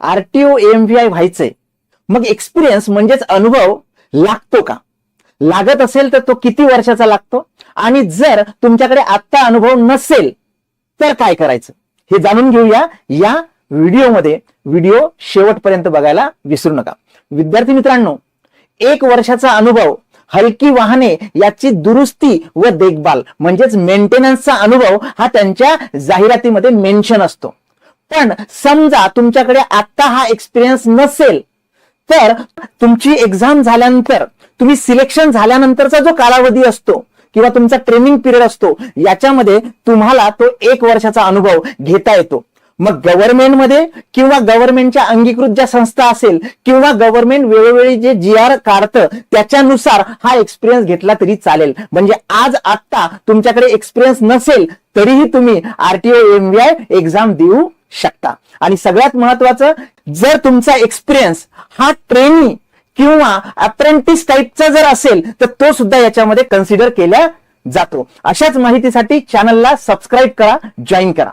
RTO M V I व्हायचंय. मग experience म्हणजेच अनुभव लागतो का? लागत असेल तर तो किती वर्षाचा लागतो? आणि जर तुमच्याकडे आत्ता अनुभव नसेल तर काय करायचं? हे जाणून घेऊया या व्हिडिओमध्ये. व्हिडिओ शेवटपर्यंत बघायला विसरू नका. विद्यार्थी मित्रांनो एक वर्षाचा अनुभव हलकी वाहने याची दुरुस्ती व देखभाल म्हणजेच मेंटेनन्सचा अनुभव हा त्यांच्या जाहिरातीमध्ये मेन्शन असतो. पण समजा तुमच्याकडे आत्ता हा एक्सपिरियन्स नसेल तर तुमची एक्झाम झाल्यानंतर तुम्ही सिलेक्शन झाल्यानंतरचा जो कालावधी असतो किंवा तुमचा ट्रेनिंग पिरियड असतो याच्यामध्ये तुम्हाला तो एक वर्षाचा अनुभव घेता येतो. मग गव्हर्नमेंटमध्ये किंवा गव्हर्नमेंटच्या अंगीकृत ज्या संस्था असेल किंवा गव्हर्नमेंट वेळोवेळी जे जी आर काढतं त्याच्यानुसार हा एक्सपिरियन्स घेतला तरी चालेल. म्हणजे आज आत्ता तुमच्याकडे एक्सपिरियन्स नसेल तरीही तुम्ही आरटीओ एम एक्झाम देऊ शकता. आणि सगळ्यात महत्वाचं जर तुमचा एक्सपिरियन्स हा ट्रेनी किंवा अप्रेंटिस टाईपचा जर असेल तर तो सुद्धा याच्यामध्ये कन्सिडर केला जातो. अशाच माहितीसाठी चॅनलला सबस्क्राईब करा जॉईन करा.